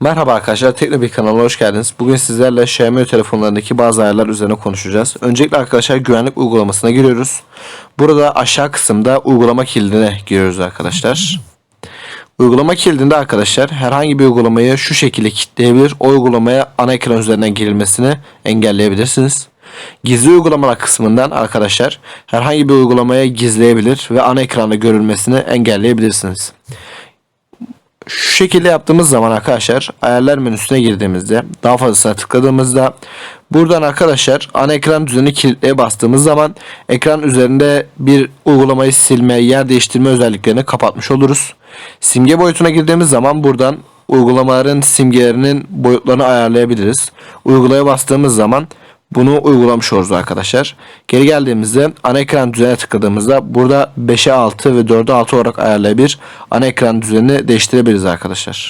Merhaba arkadaşlar, Teknobil kanalına hoş geldiniz. Bugün sizlerle Xiaomi telefonlarındaki bazı ayarlar üzerine konuşacağız. Öncelikle arkadaşlar güvenlik uygulamasına giriyoruz. Burada aşağı kısımda uygulama kilidine giriyoruz arkadaşlar. Uygulama kilidinde arkadaşlar herhangi bir uygulamayı şu şekilde kilitleyebilir. O uygulamaya ana ekran üzerinden girilmesini engelleyebilirsiniz. Gizli uygulamalar kısmından arkadaşlar herhangi bir uygulamaya gizleyebilir ve ana ekranda görülmesini engelleyebilirsiniz. Şekilde yaptığımız zaman arkadaşlar ayarlar menüsüne girdiğimizde daha fazlasına tıkladığımızda buradan arkadaşlar ana ekran düzeni kilitleye bastığımız zaman ekran üzerinde bir uygulamayı silme, yer değiştirme özelliklerini kapatmış oluruz. Simge boyutuna girdiğimiz zaman buradan uygulamaların simgelerinin boyutlarını ayarlayabiliriz. Uygulaya bastığımız zaman bunu uygulamış oluruz arkadaşlar. Geri geldiğimizde ana ekran düzenine tıkladığımızda burada 5'e 6 ve 4'e 6 olarak ayarlayabilir. Ana ekran düzenini değiştirebiliriz arkadaşlar.